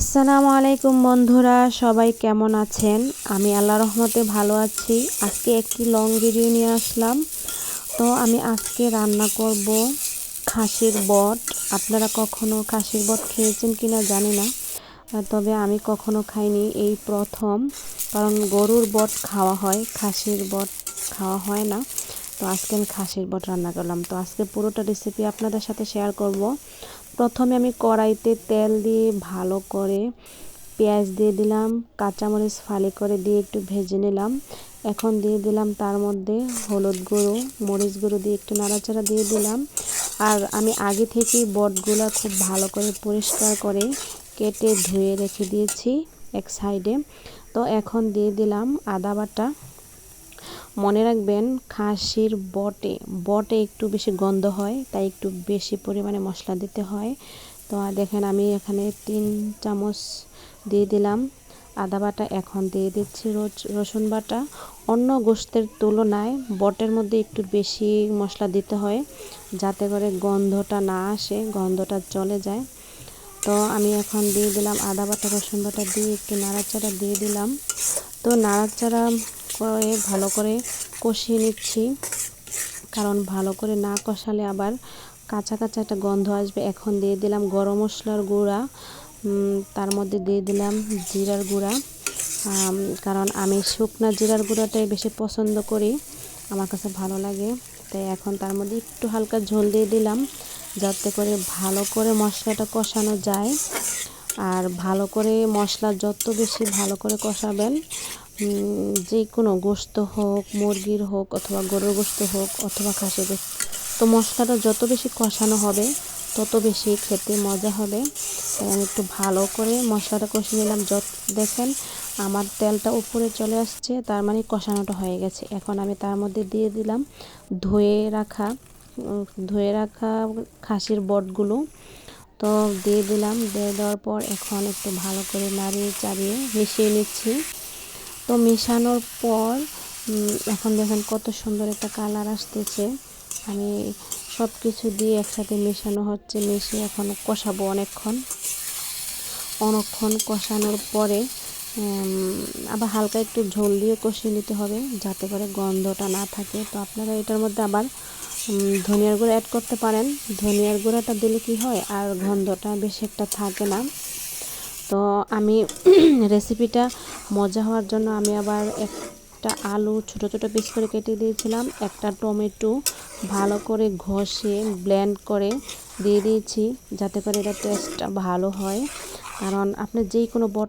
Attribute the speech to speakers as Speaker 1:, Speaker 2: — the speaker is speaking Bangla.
Speaker 1: আসসালামু আলাইকুম বন্ধুরা, সবাই কেমন আছেন? আমি আল্লাহ রহমতে ভালো আছি। আজকে একটি লং ভিডিও নিয়ে আসলাম। তো আমি আজকে রান্না করব খাসির বট। আপনারা কখনো খাসির বট খেয়েছেন কিনা জানি না, তবে আমি কখনো খাইনি এই প্রথম, কারণ গরুর বট খাওয়া হয়, খাসির বট খাওয়া হয় না। তো আজকে আমি খাসির বট রান্না করলাম। তো আজকে পুরোটা রেসিপি আপনাদের সাথে শেয়ার করব। প্রথমে আমি কড়াইতে তেল দিয়ে ভালো করে পেঁয়াজ দিয়ে দিলাম, কাঁচামরিচ ফালি করে দিয়ে একটু ভেজে নিলাম। এখন দিয়ে দিলাম তার মধ্যে হলুদ গুঁড়ো, মরিচ গুঁড়ো দিয়ে একটু নাড়াচাড়া দিয়ে দিলাম। আর আমি আগে থেকেই বটগুলো খুব ভালো করে পরিষ্কার করে কেটে ধুয়ে রেখে দিয়েছি এক সাইডে। তো এখন দিয়ে দিলাম আদা বাটা। মনে রাখবেন, খাসির বটে বটে একটু বেশি গন্ধ হয়, তাই একটু বেশি পরিমাণে মশলা দিতে হয়। তো দেখেন, আমি এখানে তিন চামচ দিয়ে দিলাম। আদা বাটা এখন দিয়ে দিচ্ছি রসুন বাটা। অন্য গোস্তের তুলনায় বটের মধ্যে একটু বেশি মশলা দিতে হয়, যাতে করে গন্ধটা না আসে, গন্ধটা চলে যায়। তো আমি এখন দিয়ে দিলাম আদা বাটা, রসুন বাটা দিয়ে একটু নাড়াচাড়া দিয়ে দিলাম। তো নাড়াচাড়া করে, ভালো করে কষিয়ে নিচ্ছি। কারণ ভালো করে না কষালে আবার কাঁচা কাঁচা একটা গন্ধ আসবে। এখন দিয়ে দিলাম গরম মশলার গুঁড়া। তার মধ্যে দিয়ে দিলাম জিরার গুঁড়া। কারণ আমি শুকনা জিরার গুঁড়াটাই বেশি পছন্দ করি। আমার কাছে ভালো লাগে। তাই এখন তার মধ্যে একটু হালকা ঝোল দিয়ে দিলাম, যাতে করে ভালো করে মশলাটা কষানো যায়। আর ভালো করে মশলা যত বেশি ভালো করে কষাবেন যে কোনো গোস্ত হোক, মুরগির হোক, অথবা গরুর গোস্ত হোক, অথবা খাসির গোস্ত। তো মশলাটা যত বেশি কষানো হবে, তত বেশি খেতে মজা হবে। তাই আমি একটু ভালো করে মশলাটা কষিয়ে নিলাম। যত দেখেন, আমার তেলটা উপরে চলে আসছে, তার মানে কষানোটা হয়ে গেছে। এখন আমি তার মধ্যে দিয়ে দিলাম ধুয়ে রাখা ধুয়ে রাখা খাসির বটগুলো। তো দিয়ে দিলাম, দিয়ে দেওয়ার পর এখন একটু ভালো করে নাড়িয়ে চাড়িয়ে মিশিয়ে নিচ্ছি। তো মেশানোর পর এখন দেখেন কত সুন্দর একটা কালার আসতেছে। আমি সব কিছু দিয়ে একসাথে মেশানো হচ্ছে, মিশিয়ে এখন কষাবো অনেকক্ষণ। অনেকক্ষণ কষানোর পরে আবার হালকা একটু ঝোল দিয়ে কষিয়ে নিতে হবে যাতে করে গন্ধটা না থাকে। তো আপনারা এটার মধ্যে আবার ধনিয়ার গুঁড়ো অ্যাড করতে পারেন। ধনিয়ার গুঁড়োটা দিলে কি হয়? আর গন্ধটা বেশি একটা থাকে না। তো আমি রেসিপিটা মজা হওয়ার জন্য আমি আবার একটা আলু ছোট ছোট পিস করে কেটে দিয়েছিলাম, একটা টমেটো ভালো করে ঘষে ব্লেন্ড করে দিয়ে দিয়েছি, যাতে করে এটা টেস্টটা ভালো হয়। কারণ আপনি যেই কোনো বট